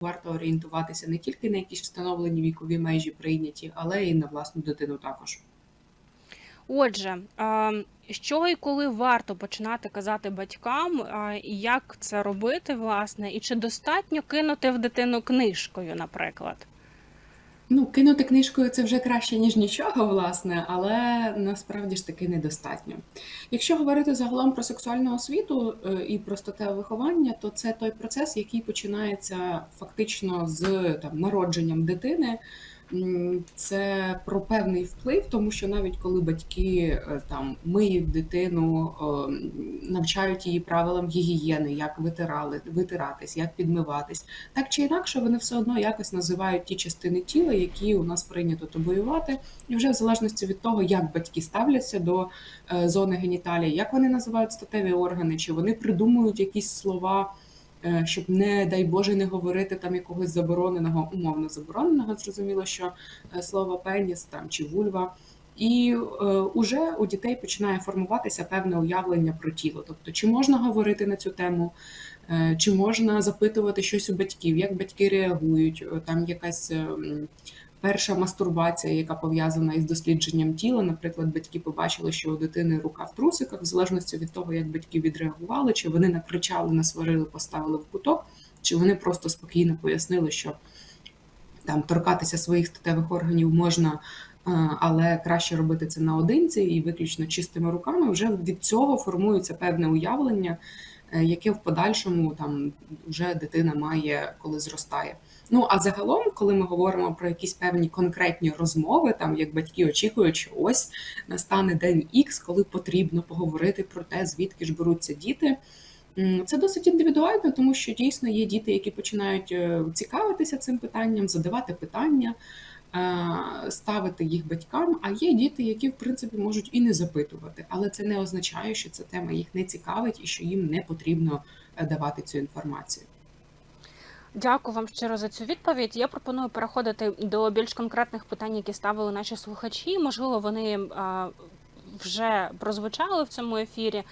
варто орієнтуватися не тільки на якісь встановлені вікові межі прийняті, але й на власну дитину також. Отже, що і коли варто починати казати батькам, і як це робити, власне, і чи достатньо кинути в дитину книжкою, наприклад? Ну, кинути книжкою це вже краще, ніж нічого, власне, але насправді ж таки недостатньо. Якщо говорити загалом про сексуальну освіту е, і про статеве виховання, то це той процес, який починається фактично з там, народженням дитини. Це про певний вплив, тому що навіть коли батьки е, там миють дитину, навчають її правилам гігієни, як витирали, витиратись, як підмиватись, так чи інакше, вони все одно якось називають ті частини тіла, які у нас прийнято табоювати, і вже в залежності від того, як батьки ставляться до е, зони геніталії, як вони називають статеві органи, чи вони придумують якісь слова. Е, Щоб не дай Боже не говорити там якогось забороненого, умовно забороненого, зрозуміло, що е, слово пеніс там чи вульва, і е, уже у дітей починає формуватися певне уявлення про тіло. Тобто, чи можна говорити на цю тему, Е, Чи можна запитувати щось у батьків, як батьки реагують? Е, Там якась е, м, перша мастурбація, яка пов'язана із дослідженням тіла. Наприклад, батьки побачили, що у дитини рука в трусиках, в залежності від того, як батьки відреагували, чи вони накричали, насварили, поставили в куток, чи вони просто спокійно пояснили, що там торкатися своїх статевих органів можна. Але краще робити це наодинці і виключно чистими руками. Вже від цього формується певне уявлення, яке в подальшому там вже дитина має, коли зростає. Ну а загалом, коли ми говоримо про якісь певні конкретні розмови, там як батьки очікують, що ось настане день Х, коли потрібно поговорити про те, звідки ж беруться діти. Це досить індивідуально, тому що дійсно є діти, які починають е, цікавитися цим питанням, задавати питання, е, ставити їх батькам. А є діти, які в принципі можуть і не запитувати, але це не означає, що ця тема їх не цікавить і що їм не потрібно е, давати цю інформацію. Дякую вам щиро за цю відповідь. Я пропоную переходити до більш конкретних питань, які ставили наші слухачі. Можливо, вони вже прозвучали в цьому ефірі,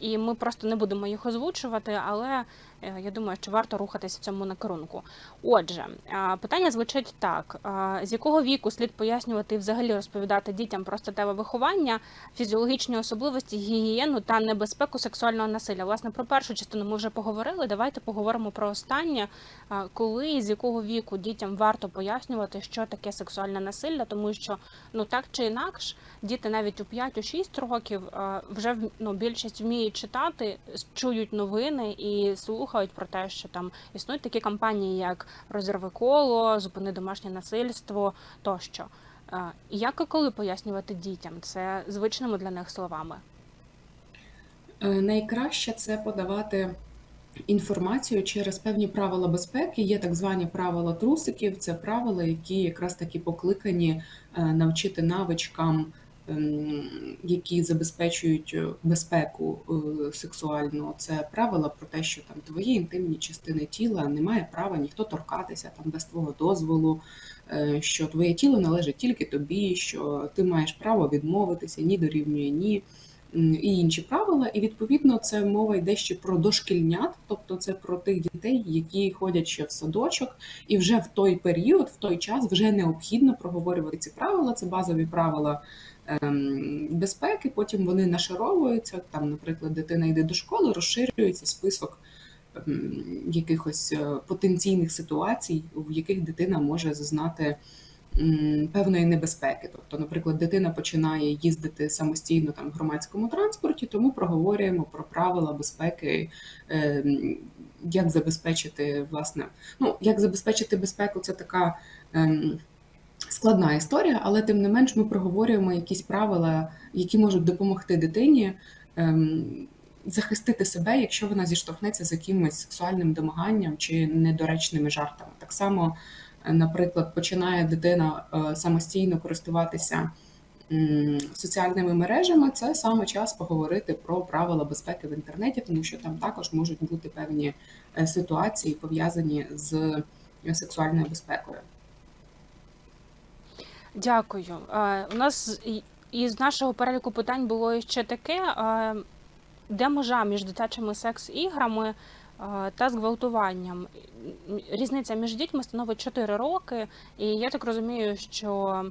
і ми просто не будемо їх озвучувати, але е, я думаю, що варто рухатися в цьому накерунку. Отже, питання звучить так: з якого віку слід пояснювати і взагалі розповідати дітям про статеве виховання, фізіологічні особливості, гігієну та небезпеку сексуального насилля? Власне, про першу частину ми вже поговорили. Давайте поговоримо про останнє. Коли і з якого віку дітям варто пояснювати, що таке сексуальне насилля, тому що ну так чи інакш, діти навіть у 5-6 років вже ну, більшість вміють читати, чують новини і слухають про те, що там існують такі кампанії, як розірви коло, зупини домашнє насильство тощо. Як і коли пояснювати дітям це звичними для них словами? Е, Найкраще це подавати інформацію через певні правила безпеки. Є так звані правила трусиків. Це правила, які якраз таки покликані е, навчити навичкам, які забезпечують е, безпеку е, сексуальну. Це правила про те, що там твої інтимні частини тіла не має права ніхто торкатися там без твого дозволу. е, Що твоє тіло належить тільки тобі, що ти маєш право відмовитися, ні дорівнює ні і інші правила. І відповідно це мова йде ще про дошкільнят, тобто це про тих дітей, які ходять ще в садочок, і вже в той період, в той час вже необхідно проговорювати ці правила. Це базові правила ем, безпеки. Потім вони нашаровуються. Там, наприклад, дитина йде до школи, розширюється список. ем, Якихось е, потенційних ситуацій, в яких дитина може зазнати певної небезпеки. Тобто, наприклад, дитина починає їздити самостійно там в громадському транспорті, тому проговорюємо про правила безпеки, е, як забезпечити власне, ну як забезпечити безпеку, це така. Складна історія, але тим не менш ми проговорюємо якісь правила, які можуть допомогти дитині ем, захистити себе, якщо вона зіштовхнеться з якимось сексуальним домаганням чи недоречними жартами. Так само Е, наприклад, починає дитина е, самостійно користуватися соціальними мережами, це саме час поговорити про правила безпеки в інтернеті, тому що там також можуть бути певні е, ситуації пов'язані з сексуальною безпекою. Дякую. Е, У нас із нашого переліку питань було ще таке: е, де межа між дитячими секс-іграми та зґвалтуванням. М, Різниця між дітьми становить 4 роки, і я так розумію, що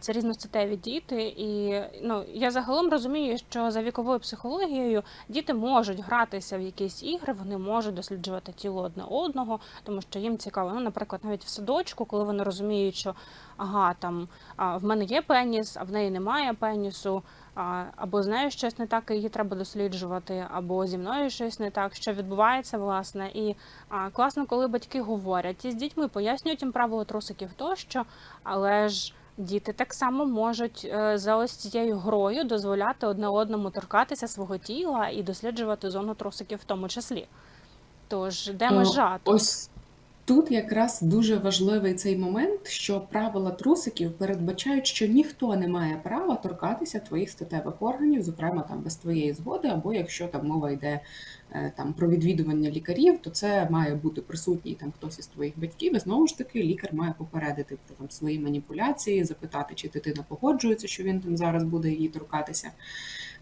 це різностатеві діти. І ну, я загалом розумію, що за віковою психологією діти можуть гратися в якісь ігри, вони можуть досліджувати тіло одне одного, тому що їм цікаво. Ну, наприклад, навіть в садочку, коли вони розуміють, що ага, там в мене є пеніс, а в неї немає пенісу, або з нею щось не так, її треба досліджувати, або зі мною щось не так, що відбувається, власне. І а, класно, коли батьки говорять із дітьми, пояснюють їм правила трусиків тощо, але ж. Діти так само можуть е, за ось цією грою дозволяти одне одному торкатися свого тіла і досліджувати зону трусиків в тому числі. Тож, де межа тут? Ось тут якраз дуже важливий цей момент, що правила трусиків передбачають, що ніхто не має права торкатися твоїх статевих органів, зокрема там без твоєї згоди, або якщо там мова йде там про відвідування лікарів, то це має бути присутній там хтось із твоїх батьків. І знову ж таки, лікар має попередити про там свої маніпуляції, запитати, чи дитина погоджується, що він там зараз буде її торкатися.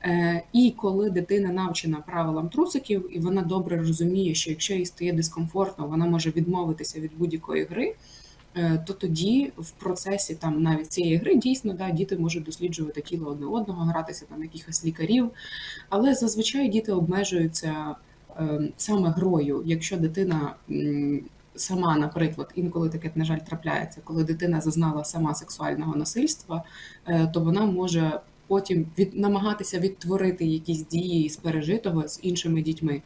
Е, І коли дитина навчена правилам трусиків, і вона добре розуміє, що якщо їй стає дискомфортно, вона може відмовитися від будь-якої гри. Е, То тоді в процесі там навіть цієї гри дійсно да, діти можуть досліджувати тіло одне одного, гратися там якихось лікарів, але зазвичай діти обмежуються е, саме грою. Якщо дитина сама, наприклад, інколи таке, на жаль, трапляється, коли дитина зазнала сама сексуального насильства, е, то вона може потім від, намагатися відтворити якісь дії з пережитого з іншими дітьми.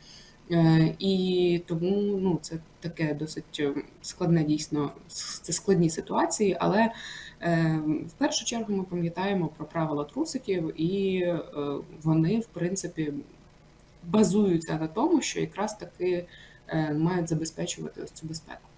Е, І тому ну, це таке досить е, складне дійсно, це складні ситуації, але е, в першу чергу ми пам'ятаємо про правила трусиків, і е, вони, в принципі, базуються на тому, що якраз таки е, мають забезпечувати ось цю безпеку.